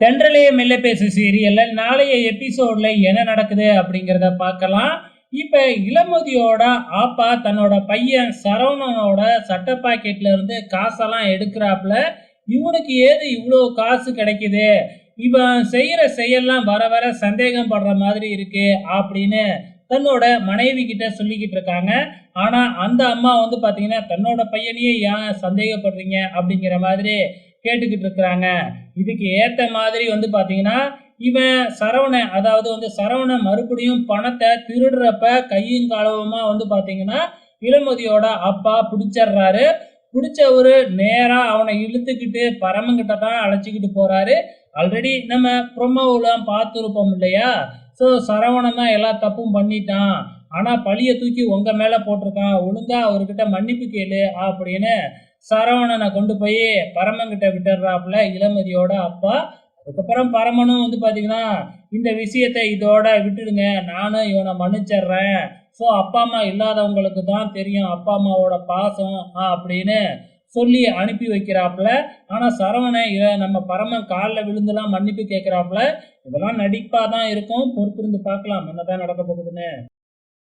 தென்றலைய மெல்ல பேசு சீரியல்ல நாளைய எபிசோட்ல என்ன நடக்குது அப்படிங்கிறத பார்க்கலாம். இப்ப இளமதியோட ஆப்பா தன்னோட பையன் சரவணனோட சட்ட பாக்கெட்ல இருந்து காசெல்லாம் எடுக்கிறாப்புல. இவனுக்கு ஏது இவ்வளோ காசு கிடைக்குது? இவன் செய்யற செயல்லாம் வர வர சந்தேகம் படுற மாதிரி இருக்கு அப்படின்னு தன்னோட மனைவி கிட்ட சொல்லிக்கிட்டு இருக்காங்க. ஆனா அந்த அம்மா வந்து பாத்தீங்கன்னா தன்னோட பையனையே ஏன் சந்தேகப்படுறீங்க அப்படிங்கிற மாதிரி கேட்டுக்கிட்டு இருக்கிறாங்க. இதுக்கு ஏத்த மாதிரி வந்து பாத்தீங்கன்னா இவன் சரவண அதாவது வந்து சரவண மறுபடியும் பணத்தை திருடுறப்ப கையும் காலவுமா வந்து பாத்தீங்கன்னா இளமதியோட அப்பா பிடிச்சிடுறாரு. பிடிச்சவரு நேரா அவனை இழுத்துக்கிட்டு பரமங்கிட்ட தான் அழைச்சிக்கிட்டு போறாரு. ஆல்ரெடி நம்ம ப்ரொமோவில் பார்த்துருப்போம் இல்லையா? ஸோ சரவணன் தான் எல்லா தப்பும் பண்ணிட்டான். ஆனால் பழியை தூக்கி உங்கள் மேலே போட்டிருக்கான். ஒழுங்கா அவர்கிட்ட மன்னிப்பு கேளு அப்படின்னு சரவணனை கொண்டு போய் பரமங்கிட்ட விட்டுறாப்புல இளமதியோட அப்பா. அதுக்கப்புறம் பரமனும் வந்து பார்த்தீங்கன்னா இந்த விஷயத்தை இதோட விட்டுடுங்க நானும் இவனை மன்னிச்சிடுறேன். ஸோ அப்பா அம்மா இல்லாதவங்களுக்கு தான் தெரியும் அப்பா அம்மாவோட பாசம் ஆ, அப்படின்னு சொல்லி அனுப்பி வைக்கிறாப்புல. ஆனால் சரவணன் இதை நம்ம பரமன் காலில் விழுந்துலாம் மன்னிப்பு கேட்குறாப்புல இதெல்லாம் நடிப்பாக தான் இருக்கும் பொறுத்திருந்து பார்க்கலாம் என்னதான் நடக்க போகுதுன்னு.